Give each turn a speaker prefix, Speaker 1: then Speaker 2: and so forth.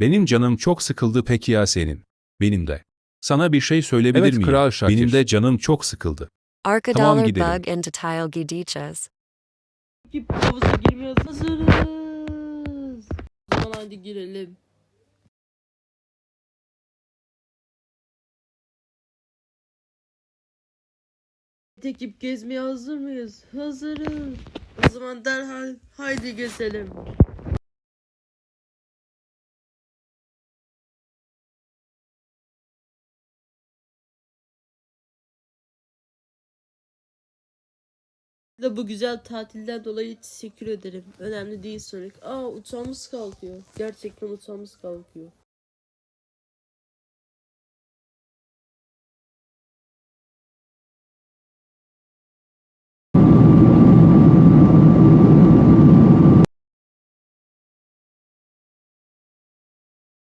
Speaker 1: Benim canım çok sıkıldı peki ya senin? Benim de. Sana bir şey söyleyebilir
Speaker 2: Evet,
Speaker 1: miyim?
Speaker 2: Kral Şakir.
Speaker 1: Benim de canım çok sıkıldı.
Speaker 3: Arka
Speaker 1: Tamam, gidelim.
Speaker 3: bug into tile gidicious.
Speaker 4: Ekip havuza girmiyoruz. Hazırız. O zaman hadi girelim. Ekip gezmeye hazır mıyız? Hazırız. O zaman derhal haydi gezelim. Da bu güzel tatilden dolayı teşekkür ederim. Önemli değil Sonic. Aa uçağımız kalkıyor. Gerçekten uçağımız kalkıyor.